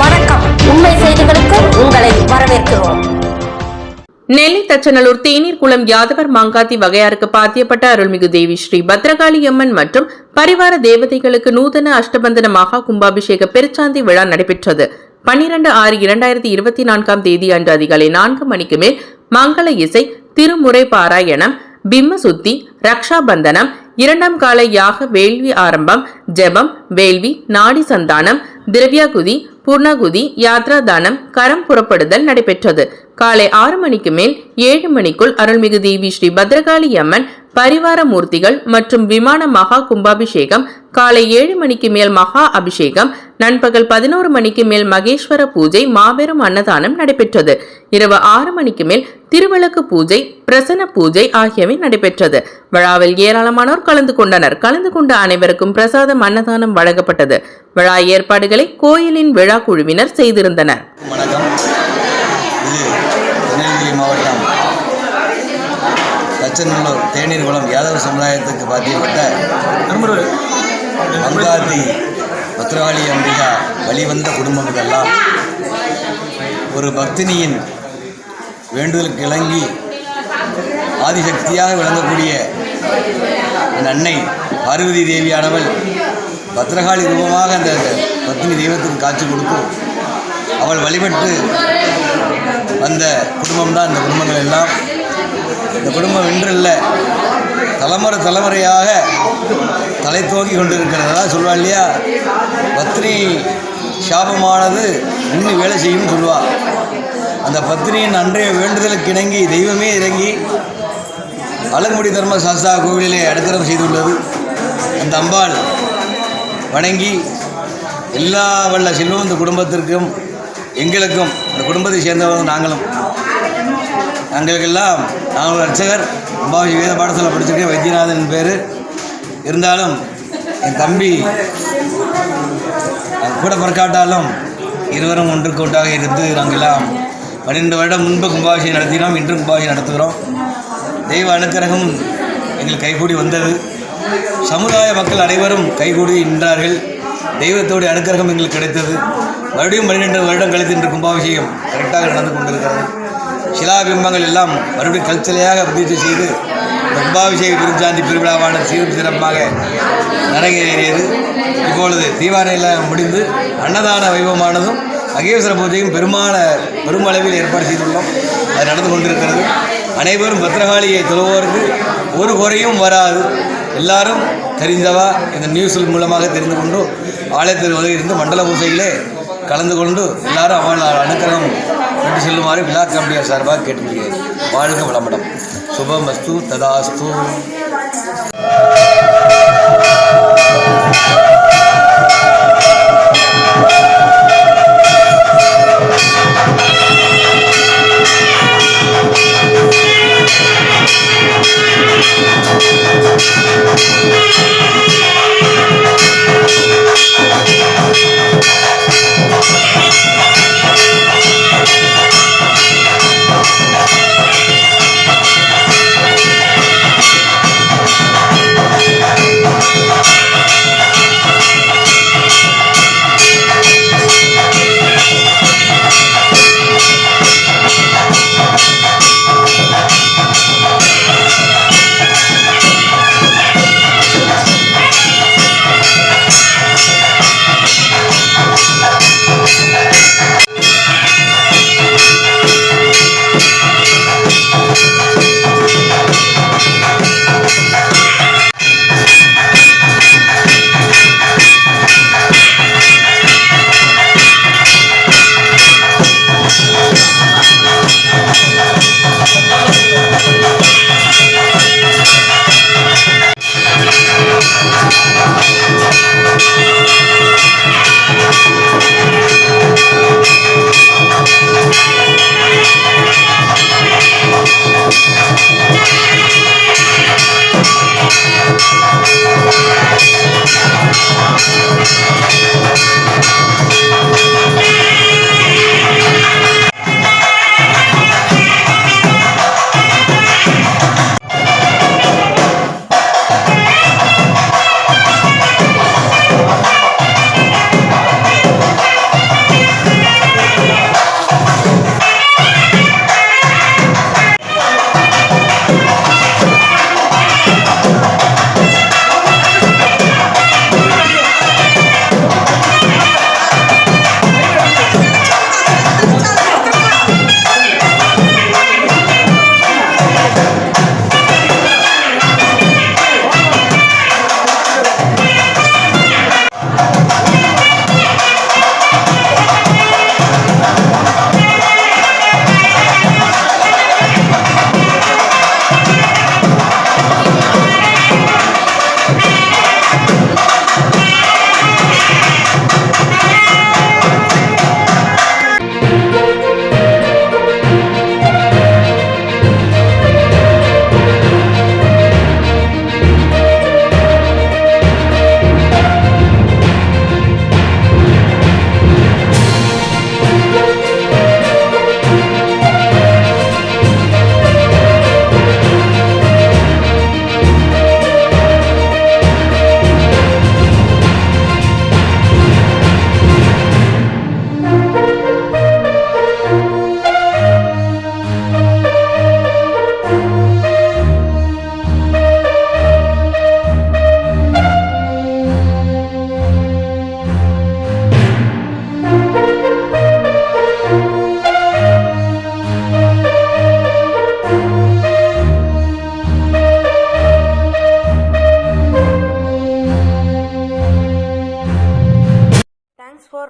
வணக்கம். உண்மை செய்திகளுக்கு உங்களை வரவேற்கிறோம். நெல்லை தச்சநல்லூர் தேநீர் குளம் யாதவர் மாங்காத்தி வகையாருக்கு பாத்தியப்பட்ட அருள்மிகு தேவி ஸ்ரீ பத்ரகாளி அம்மன் மற்றும் பரிவார தேவதைகளுக்கு நூதன அஷ்டபந்தன மகா கும்பாபிஷேக பெருச்சாந்தி விழா நடைபெற்றது. பன்னிரண்டு ஆறு இரண்டாயிரத்தி இருபத்தி நான்காம் தேதி அன்று அதிகாலை நான்கு மணிக்கு மேல் மங்கள இசை திருமுறை பாராயணம் பிம்ம சுத்தி ரக்ஷாபந்தனம் இரண்டாம் கால யாக வேள்வி ஆரம்பம் ஜெபம் வேள்வி நாடி சந்தானம் திரவியாகுதி பூர்ணாகுதி யாத்ரா தானம் கரம் புறப்படுதல் நடைபெற்றது. காலை ஆறு மணிக்கு மேல் ஏழு மணிக்குள் அருள்மிகு தேவி ஸ்ரீ பத்ரகாளி அம்மன் பரிவார மூர்த்திகள் மற்றும் விமான மகா கும்பாபிஷேகம் காலை ஏழு மணிக்கு மேல் மகா அபிஷேகம் நண்பகல் பதினோரு மணிக்கு மேல் மகேஸ்வர பூஜை மாபெரும் அன்னதானம் நடைபெற்றது. இரவு ஆறு மணிக்கு மேல் திருவிளக்கு பூஜை பிரசன்ன பூஜை ஆகியவை நடைபெற்றது. விழாவில் ஏராளமானோர் கலந்து கொண்டனர். கலந்து கொண்ட அனைவருக்கும் பிரசாதம் அன்னதானம் வழங்கப்பட்டது. விழா ஏற்பாடுகளை கோயிலின் விழா குழுவினர் செய்திருந்தனர் இது திருநெல்வேலி மாவட்டம் தச்சநல்லூர் தேநீர் குளம் யாதவ சமுதாயத்துக்கு பாத்தியப்பட்ட மங்காத்தி பத்ரகாளி அம்பிகா வழிவந்த குடும்பம் இதெல்லாம். ஒரு பக்தினியின் வேண்டுதலுக்கு இணங்கி ஆதிசக்தியாக விளங்கக்கூடிய என் அன்னை பார்வதி தேவியானவள் பத்ரகாளி ரூபமாக அந்த பத்னி தெய்வத்துக்கு காட்சி கொடுத்து அவள் வழிபட்டு வந்த குடும்பம் தான் இந்த குடும்பங்கள் எல்லாம். இந்த குடும்பம் இன்றல்ல தலைமுறை தலைமுறையாக தலை தோங்கி இருக்கிறதெல்லாம் சொல்லுவாள் இல்லையா? பத்னி சாபமானது இன்னும் வேலை செய்யும்னு சொல்லுவா. அந்த பத்னியின் அன்றைய வேண்டுதலுக்கு இணங்கி தெய்வமே இறங்கி அழகுமுடி தர்ம சாஸ்தா கோவிலிலே அடுத்தரம் செய்துள்ளது. அந்த அம்பாள் வணங்கி எல்லா வல்ல செல்வம் இந்த குடும்பத்திற்கும் எங்களுக்கும் இந்த குடும்பத்தை சேர்ந்தவர்கள் நாங்களும். எங்களுக்கெல்லாம் நாங்கள் ஒரு அர்ச்சகர் அம்பாவி வேத பாடத்தில் படிச்சிருக்கேன் வைத்தியநாதன் பேர். இருந்தாலும் என் தம்பி கூட பிறக்காட்டாலும் இருவரும் ஒன்றுக்கு ஒன்றாக இருந்து நாங்கள் எல்லாம் வருடம் முன்பு கும்பாபிஷேகம் நடத்தினோம் இன்றும் கும்பாபிஷேகம் நடத்துகிறோம். தெய்வ அனுக்கிரகம் எங்கள் கைகூடி வந்தது. சமுதாய மக்கள் அனைவரும் கைகூடி நின்றார்கள். தெய்வத்தோடைய அனுக்கிரகம் எங்களுக்கு கிடைத்தது. மறுபடியும் பன்னிரெண்டு வருடம் கழித்து இன்று கும்பாபிஷேகம் கரெக்டாக நடந்து கொண்டிருக்கிறது. சிலாபிம்பங்கள் எல்லாம் மறுபடியும் கல்ச்சலையாக பிரதிஷ்டை செய்து கும்பாபிஷேக பெருஞ்சாந்தி பெருவிழாவான சீரும் சிறப்பாக நடைபெறியது இப்பொழுது தீபாவளியில் முடிந்து அன்னதான வைபவமானதும் அகேஸ்வர பூஜையும் பெருமான பெருமளவில் ஏற்பாடு செய்துள்ளோம். அது நடந்து கொண்டிருக்கிறது. அனைவரும் பத்திரகாளியை தொழுவோருக்கு ஒரு குறையும் வராது. எல்லாரும் தெரிந்தவா இந்த நியூஸில் மூலமாக தெரிந்து கொண்டு ஆலயத்தில் இருந்து மண்டல பூசைகளே கலந்து கொண்டு எல்லாரும் அவள் அனுக்கிரகம் கொண்டு செல்லுமாறு விழா கமிட்டியார் சார்பாக கேட்டுக்கொள்கிறேன் வாழ்க வளமடம் சுபமஸ்து ததாஸ்து